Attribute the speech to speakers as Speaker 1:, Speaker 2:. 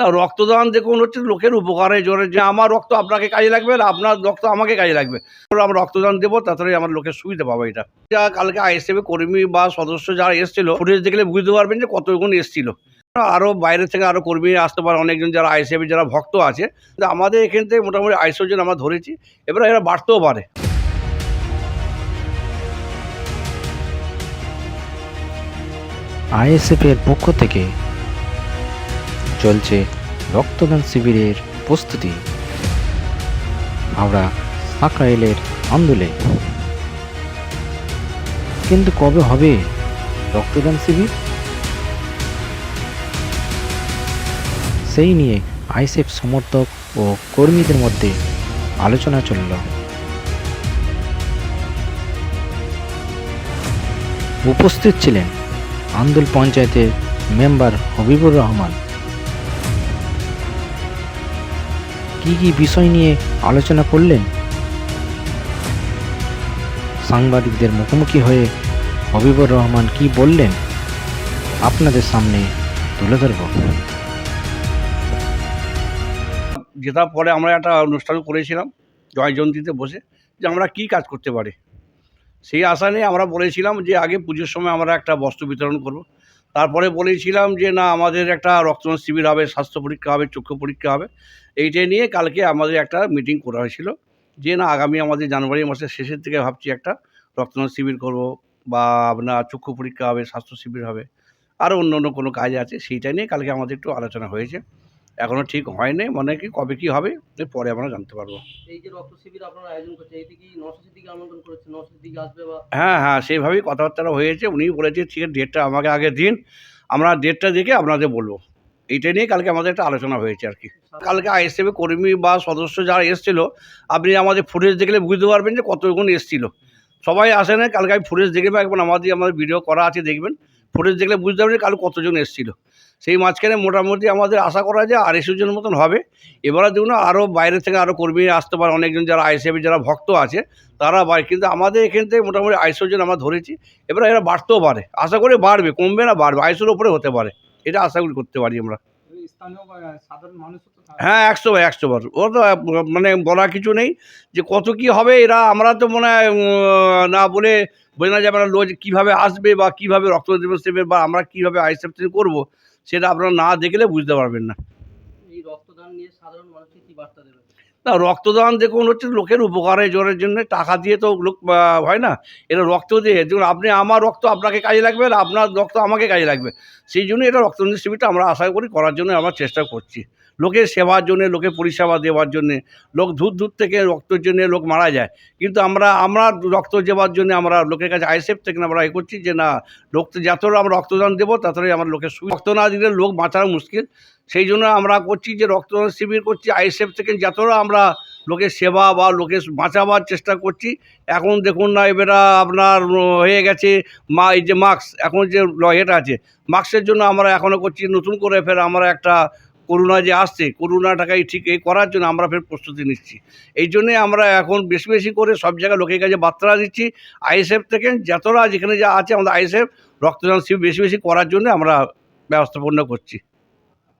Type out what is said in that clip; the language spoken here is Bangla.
Speaker 1: না, রক্তদান দেখুন হচ্ছে লোকের উপকারের জন্য যে আমার রক্ত আপনাকে কাজে লাগবে আর আপনার রক্ত আমাকে কাজে লাগবে। আমরা রক্তদান দেবো, তাড়াতাড়ি আমার লোকের সুবিধা পাবো এটা। যা কালকে আইএসএফ কর্মী বা সদস্য যারা এসেছিল ফুটেজ দেখলে বুঝতে পারবেন যে কতজন এসেছিল। আরও বাইরে থেকে আরও কর্মী আসতে পারে, অনেকজন যারা আইএসএফ যারা ভক্ত আছে আমাদের এখান থেকে মোটামুটি আড়াইশো জন আমরা ধরেছি, এবার এরা বাড়তেও পারে।
Speaker 2: আইএসএফের পক্ষ থেকে চলছে রক্তদান শিবিরের প্রস্তুতি। আমরা সাকরাইলের আন্দোলে কিন্তু কবে হবে রক্তদান শিবির? সেই নিয়ে আইএসএফ সমর্থক ও কর্মীদের মধ্যে আলোচনা চলল। উপস্থিত ছিলেন আন্দোল পঞ্চায়েতের মেম্বার হবিবুর রহমান। কি কি বিষয় নিয়ে আলোচনা করলেন? সাংবাদিকদের মুখোমুখি হয়ে হবিবুর রহমান কি বললেন? আপনাদের সামনে তুলে ধরব।
Speaker 1: যেটা পরে আমরা একটা অনুষ্ঠান করেছিলাম, জয় জয়ন্তীতে বসে, যে আমরা কি কাজ করতে পারি? সেই আশা নিয়ে আমরা বলেছিলাম যে আগে পুজোর সময় আমরা একটা বস্ত্র বিতরণ করব। তারপরে বলেছিলাম যে, না, আমাদের একটা রক্তদান শিবির হবে, স্বাস্থ্য পরীক্ষা হবে, চক্ষু পরীক্ষা হবে। এইটাই নিয়ে কালকে আমাদের একটা মিটিং করা হয়েছিল যে, না, আগামী আমাদের জানুয়ারি মাসের শেষের থেকে ভাবছি একটা রক্তদান শিবির করব বা আপনার চক্ষু পরীক্ষা হবে, স্বাস্থ্য শিবির হবে। আরও অন্য অন্য কোনো কাজ আছে, সেইটা নিয়ে কালকে আমাদের একটু আলোচনা হয়েছে। এখনও ঠিক হয়নি মানে কি কবে কি হবে পরে আমরা জানতে পারব।
Speaker 3: এই যে রক্ত শিবির আপনারা আয়োজন
Speaker 1: হ্যাঁ হ্যাঁ সেইভাবেই কথাবার্তা হয়েছে উনি বলেছে ঠিক আছে ডেটটা আমাকে আগে দিন আমরা ডেটটা দেখে আপনাদের বলব। এইটা নিয়ে কালকে আমাদের একটা আলোচনা হয়েছে আর কি। কালকে আইএসএফ কর্মী বা সদস্য যারা এসেছিল আপনি আমাদের ফুটেজ দেখলে বুঝতে পারবেন যে কতজন এসেছিল। সবাই আসে না কালকে আমি ফুটেজ দেখে একবার আমাদের আমাদের ভিডিও করা আছে দেখবেন। ফুটেজ দেখলে বুঝতে পারবেন কাল কতজন এসেছিল। সেই মাঝখানে মোটামুটি আমাদের আশা করা যায় আড়াইশো জন মতন হবে। এবারে দেখুন আরও বাইরে থেকে আরও কর্মী আসতে পারে অনেকজন যারা আইএসএফ যারা ভক্ত আছে তারা বাড়ে কিন্তু আমাদের এখান থেকে মোটামুটি আড়াইশো জন আমরা ধরেছি। এবার এরা বাড়তেও পারে। আশা করে বাড়বে কমবে না বাড়বে। আড়াইশোর উপরে হতে পারে। এটা আশা করি করতে পারি আমরা। হ্যাঁ একশো বার একশো বার। ও তো মানে বলা কিছু নেই যে কত কি হবে। এরা আমরা তো মনে হয় না বলে বোঝা যাবে না লোক কীভাবে আসবে বা কীভাবে রক্ত দেবে বা আমরা কীভাবে আইসেফ থেকে করব। সেটা আপনারা না দেখলে বুঝতে পারবেন না।
Speaker 3: এই রক্তদান নিয়ে সাধারণ মানুষকে কি বার্তা দেবে
Speaker 1: না রক্তদান দেখুন হচ্ছে লোকের উপকারে জোরের জন্য টাকা দিয়ে তো লোক হয় না? এটা রক্ত দিয়ে। দেখুন আপনি আমার রক্ত আপনাকে কাজে লাগবে আর আপনার রক্ত আমাকে কাজে লাগবে। সেই জন্য এটা রক্তদান শিবিরটা আমরা আশা করি করার জন্য আমরা চেষ্টা করছি। লোকের সেবার জন্যে, লোকের পরিষেবা দেওয়ার জন্যে, লোক দূর দূর থেকে রক্তের জন্যে লোক মারা যায়। কিন্তু আমরা আমরা রক্ত দেওয়ার জন্য আমরা লোকের কাছে আইসেফ থেকে আমরা এ করছি যে, না, লোক যতটা আমরা রক্তদান দেবো ততটাই আমার লোকের রক্ত না দিলে লোক বাঁচানো মুশকিল। সেই জন্য আমরা করছি যে, রক্তদান শিবির করছি, আইএসএফ থেকে যতটা আমরা লোকের সেবা বা লোকের বাঁচাবার চেষ্টা করছি, এখন দেখুন না, এবারে আপনার হয়ে গেছে মা, এই যে মাস্ক, এখন যে ল- এটা আছে, মাস্কের জন্য আমরা এখনও করছি, নতুন করে ফের আমরা একটা করোনা যে আসছে করোনাটাকে ঠিক এই করার জন্য আমরা ফের প্রস্তুতি নিচ্ছি। এই জন্যে আমরা এখন বেশি বেশি করে সব জায়গায় লোকের কাছে বার্তা দিচ্ছি, আইএসএফ থেকে যতটা যেখানে যা আছে আমাদের আইএসএফ, রক্তদান শিবির বেশি বেশি করার জন্য আমরা ব্যবস্থাপনা করছি।